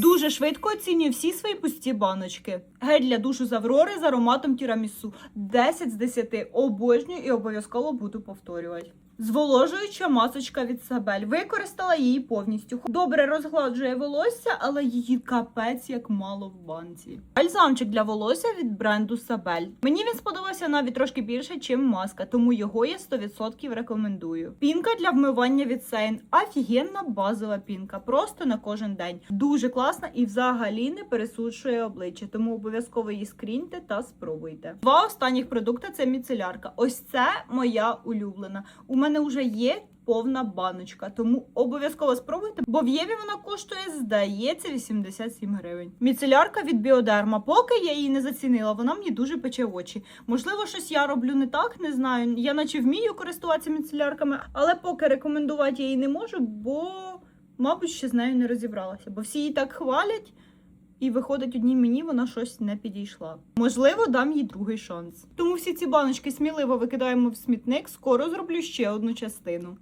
Дуже швидко оцінюю всі свої пусті баночки. Гель для душу з Аврори з ароматом тірамісу. 10 з 10. Обожнюю і обов'язково буду повторювати. Зволожуюча масочка від Сабель. Використала її повністю. Добре розгладжує волосся, але її капець як мало в банці. Бальзамчик для волосся від бренду Сабель. Мені він сподобався навіть трошки більше, ніж маска, тому його я 100% рекомендую. Пінка для вмивання від Сейн. Офігенна базова пінка, просто на кожен день. Дуже класна і взагалі не пересушує обличчя, тому обов'язково її скріньте та спробуйте. Два останніх продукти це міцелярка. Ось це моя улюблена. У мене вже є. Повна баночка, тому обов'язково спробуйте, бо в Єві вона коштує, здається, 87 гривень. Міцелярка від Біодерма. Поки я її не зацінила, вона мені дуже пече очі. Можливо, щось я роблю не так, не знаю. Я наче вмію користуватися міцелярками, але поки рекомендувати я її не можу, бо, мабуть, ще з нею не розібралася. Бо всі її так хвалять, і виходить, одній мені вона щось не підійшла. Можливо, дам їй другий шанс. Тому всі ці баночки сміливо викидаємо в смітник. Скоро зроблю ще одну частину.